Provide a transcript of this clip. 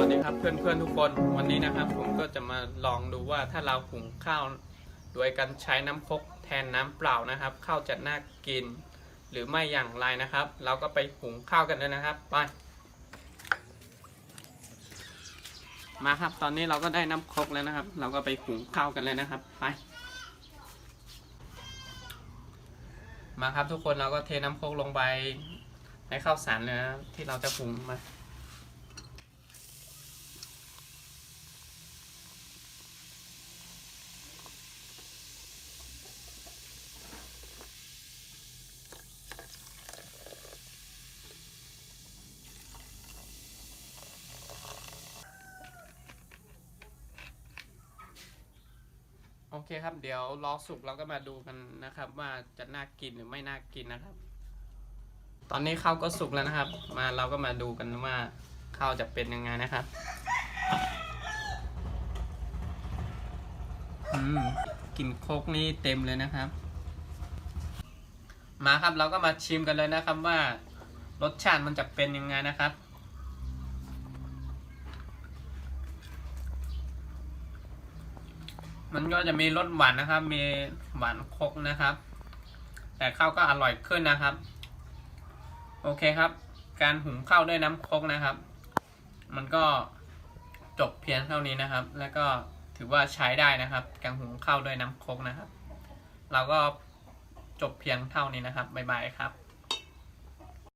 วัสดีครับเพื่อนๆทุกคนวันนี้นะครับ ผมก็จะมาลองดูว่าถ้าเราหุงข้าวโดยการใช้น้ำคกแทนน้ำเปล่านะครับข้าวจะน่ากิน หรือไม่อย่างไรนะครับ เราก็ไปหุงข้าวกันเลยนะครับไปมาครับตอนนี้เราก็ได้น้ำครกแล้วนะครับ เราก็ไปหุงข้าวกันเลยนะครับไปมาครับทุกคนเราก็เทน้ำครกลงไปในข้าวสารเลยนะที่เราจะหุงมา โอเคครับ เดี๋ยวรอสุกเราก็มาดูกันนะครับ ว่าจะน่ากินหรือไม่น่ากินนะครับ ตอนนี้ข้าวก็สุกแล้วนะครับ มาเราก็มาดูกันว่าข้าวจะเป็นยังไงนะครับอืมกลิ่นโคกนี่เต็มเลยนะครับ มาครับเราก็มาชิมกันเลยนะครับว่ารสชาติมันจะเป็นยังไงนะครับ มันก็จะมีรสหวานนะครับ มีหวานคกนะครับ แต่ข้าวก็อร่อยขึ้นนะครับ โอเคครับ การหุงข้าวด้วยน้ำคกนะครับ มันก็จบเพียงเท่านี้นะครับ แล้วก็ถือว่าใช้ได้นะครับ การหุงข้าวด้วยน้ำคกนะครับ เราก็จบเพียงเท่านี้นะครับบ๊ายบายครับ